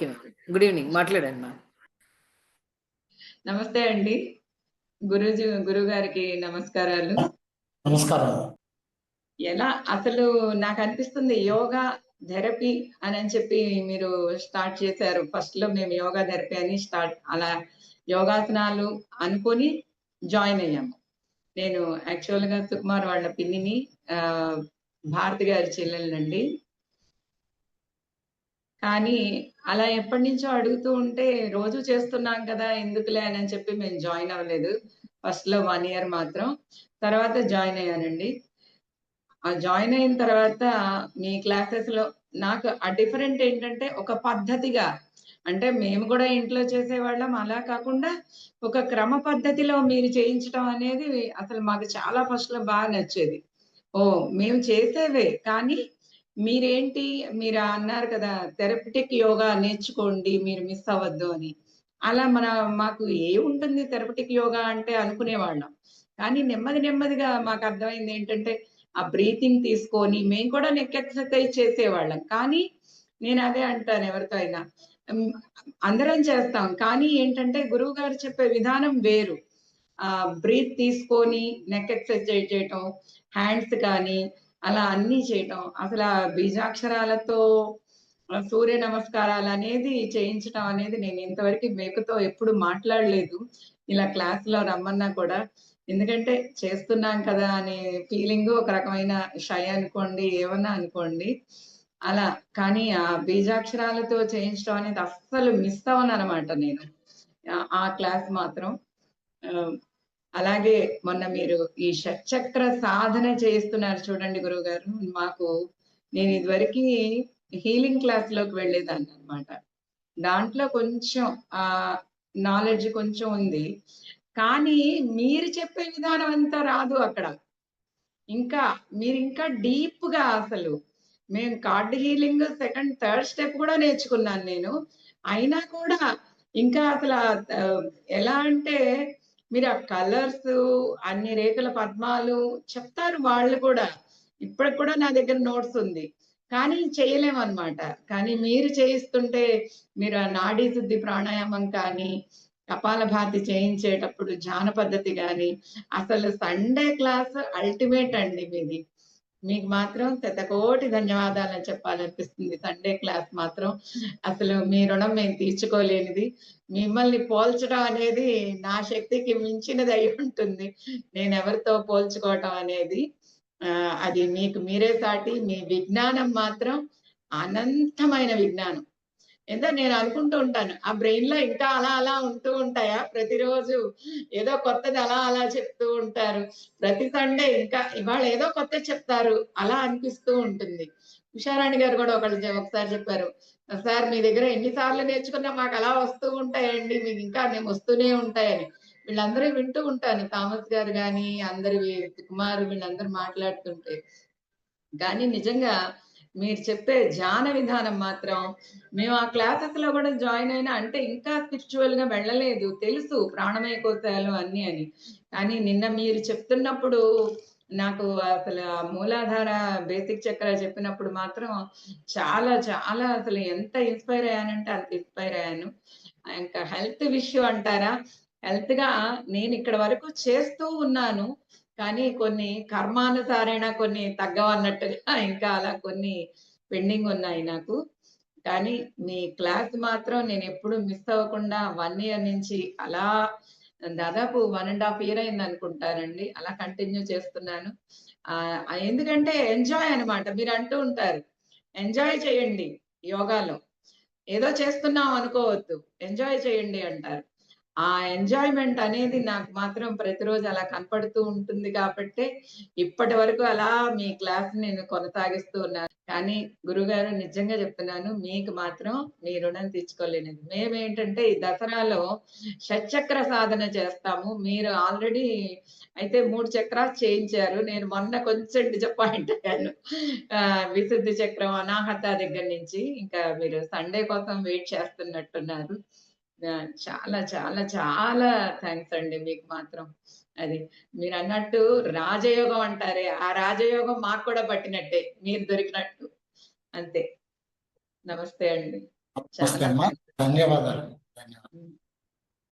Okay. Good evening. మాట్లాడండి ma'am. నమస్తే అండి. గురుజీ గురువు గారికి నమస్కారాలు. నమస్కారం. ఎలా? అసలు నాకు అనిపిస్తుంది యోగా థెరపీ అని అని చెప్పి మీరు స్టార్ట్ చేశారు. ఫస్ట్లో మేము యోగా థెరపీ అని స్టార్ట్ అలా యోగాసనాలు అనుకొని జాయిన్ అయ్యాము నేను యాక్చువల్గా సుకుమార్ వాళ్ళ పిన్నిని ఆ, భారతి గారి చెల్లెలండి. కానీ అలా ఎప్పటి నుంచో అడుగుతూ ఉంటే రోజు చేస్తున్నాం కదా ఎందుకులే? అని చెప్పి మేము జాయిన్ అవ్వలేదు. ఫస్ట్లో వన్ ఇయర్ మాత్రం. తర్వాత జాయిన్ అయ్యానండి. ఆ జాయిన్ అయిన తర్వాత మీ క్లాసెస్లో నాకు ఆ డిఫరెంట్ ఏంటంటే ఒక పద్ధతిగా అంటే మేము కూడా ఇంట్లో చేసేవాళ్ళం. అలా కాకుండా ఒక క్రమ పద్ధతిలో మీరు చేయించడం అనేది అసలు మాకు చాలా ఫస్ట్లో బాగా నచ్చేది. ఓ మేము చేసేవే కానీ మీరేంటి? మీరు అన్నారు కదా థెరపటిక్ యోగా నేర్చుకోండి మీరు మిస్ అవ్వద్దు అని. అలా మన మాకు ఏ ఉంటుంది థెరపటిక్ యోగా అంటే అనుకునేవాళ్ళం. కానీ నెమ్మది నెమ్మదిగా మాకు అర్థమైంది ఏంటంటే ఆ బ్రీతింగ్ తీసుకొని మేము కూడా నెక్ ఎక్సర్సైజ్ చేసేవాళ్ళం. కానీ నేను అదే అంటాను ఎవరితో అయినా అందరం చేస్తాం. కానీ ఏంటంటే గురువు గారు చెప్పే విధానం వేరు. ఆ బ్రీత్ తీసుకొని నెక్ ఎక్సర్సైజ్ చేయటం హ్యాండ్స్ కానీ అలా అన్ని చేయటం. అసలు ఆ బీజాక్షరాలతో సూర్య నమస్కారాలు అనేది చేయించడం అనేది నేను ఇంతవరకు మేకతో ఎప్పుడు మాట్లాడలేదు. ఇలా క్లాస్లో రమ్మన్నా కూడా. ఎందుకంటే చేస్తున్నాం కదా అనే ఫీలింగ్ ఒక రకమైన షై అనుకోండి ఏమన్నా అనుకోండి. అలా. కానీ ఆ బీజాక్షరాలతో చేయించడం అనేది అస్సలు మిస్ అవ్వను అనమాట నేను. ఆ- ఆ క్లాస్ మాత్రం. ఆ, అలాగే మొన్న మీరు ఈ షట్చక్ర సాధన చేస్తున్నారు చూడండి గురువు గారు మాకు నేను ఇదివరకు హీలింగ్ క్లాస్లోకి వెళ్ళేదాన్ని అనమాట దాంట్లో కొంచెం ఆ నాలెడ్జ్ కొంచెం ఉంది. కానీ మీరు చెప్పే విధానం అంతా రాదు అక్కడ. ఇంకా మీరు ఇంకా డీప్గా అసలు. మేము card healing second third step కూడా నేర్చుకున్నాను నేను. అయినా కూడా ఇంకా అసలు ఎలా అంటే మీరు ఆ కలర్స్ అన్ని రేఖల పద్మాలు చెప్తారు వాళ్ళు కూడా. ఇప్పటికి కూడా నా దగ్గర నోట్స్ ఉంది. కానీ చేయలేమన్నమాట. కానీ మీరు చేయిస్తుంటే మీరు ఆ నాడీ శుద్ధి ప్రాణాయామం కానీ కపాలభాతి చేయించేటప్పుడు ధ్యాన పద్ధతి కానీ అసలు సండే క్లాస్ అల్టిమేట్ అండి మీది. మీకు మాత్రం శతకోటి ధన్యవాదాలు అని చెప్పాలనిపిస్తుంది. సండే క్లాస్ మాత్రం. అసలు మీ రుణం మేము తీర్చుకోలేనిది. మిమ్మల్ని పోల్చడం అనేది నా శక్తికి మించినది అయి ఉంటుంది. నేను ఎవరితో పోల్చుకోవటం అనేది ఆ, అది మీకు మీరే సాటి మీ విజ్ఞానం మాత్రం అనంతమైన విజ్ఞానం. ఏదో నేను అనుకుంటూ ఉంటాను. ఆ బ్రెయిన్లో ఇంకా అలా అలా ఉంటూ ఉంటాయా? ప్రతిరోజు ఏదో కొత్తది అలా అలా చెప్తూ ఉంటారు. ప్రతి సండే ఇంకా ఇవాళ ఏదో కొత్త చెప్తారు. అలా అనిపిస్తూ ఉంటుంది. ఉషారాణి గారు కూడా ఒకళ్ళు ఒకసారి చెప్పారు. సార్ మీ దగ్గర ఎన్నిసార్లు నేర్చుకున్నా మాకు అలా వస్తూ ఉంటాయండి. మీకు ఇంకా నేను వస్తూనే ఉంటాయని. వీళ్ళందరూ వింటూ ఉంటాను థామస్ గారు కానీ అందరు కుమారు వీళ్ళందరూ మాట్లాడుతుంటే. కానీ నిజంగా మీరు చెప్పే ధ్యాన విధానం మాత్రం మేము ఆ క్లాసెస్లో కూడా జాయిన్ అయినా అంటే ఇంకా స్పిరిచువల్గా వెళ్ళలేదు. తెలుసు ప్రాణమయ కోశాలు అన్ని అని. కానీ నిన్న మీరు చెప్తున్నప్పుడు నాకు అసలు ఆ మూలాధార బేసిక్ చక్ర చెప్పినప్పుడు మాత్రం చాలా చాలా అసలు ఎంత ఇన్స్పైర్ అయ్యానంటే అంత ఇన్స్పైర్ అయ్యాను. ఇంకా హెల్త్ విషయం అంటారా? హెల్త్గా నేను ఇక్కడ వరకు చేస్తూ ఉన్నాను. కానీ కొన్ని కర్మానుసారైన కొన్ని తగ్గవన్నట్టుగా ఇంకా అలా కొన్ని పెండింగ్ ఉన్నాయి నాకు. కానీ మీ క్లాస్ మాత్రం నేను ఎప్పుడు మిస్ అవ్వకుండా వన్ ఇయర్ నుంచి అలా దాదాపు వన్ అండ్ హాఫ్ ఇయర్ అయింది అనుకుంటారండి అలా కంటిన్యూ చేస్తున్నాను. ఎందుకంటే ఎంజాయ్ అనమాట మీరు అంటూ ఉంటారు ఎంజాయ్ చేయండి యోగాలో. ఏదో చేస్తున్నాం అనుకోవద్దు. ఎంజాయ్ చేయండి అంటారు. ఆ ఎంజాయ్మెంట్ అనేది నాకు మాత్రం ప్రతిరోజు అలా కనపడుతూ ఉంటుంది కాబట్టి ఇప్పటి వరకు అలా మీ క్లాస్ నేను కొనసాగిస్తూ ఉన్నాను. కానీ గురుగారు నిజంగా చెప్తున్నాను మీకు మాత్రం మీ రుణం తీర్చుకోలేనిది మేమేంటంటే ఈ దసరాలో షట్చక్ర సాధన చేస్తాము. మీరు ఆల్రెడీ అయితే మూడు చక్రాలు చేయించారు. నేను మొన్న కొంచెం డిజపాయింట్ అయ్యాను. విశుద్ధి చక్రం అనాహత దగ్గర నుంచి. ఇంకా మీరు సండే కోసం వెయిట్ చేస్తున్నట్టున్నారు. చాలా చాలా చాలా థ్యాంక్స్ అండి మీకు మాత్రం. అది మీరు అన్నట్టు రాజయోగం అంటారే ఆ రాజయోగం మాకు కూడా పట్టినట్టే మీరు దొరికినట్టు. అంతే. నమస్తే అండి. అమ్మా. ధన్యవాదాలు. ధన్యవాదాలు.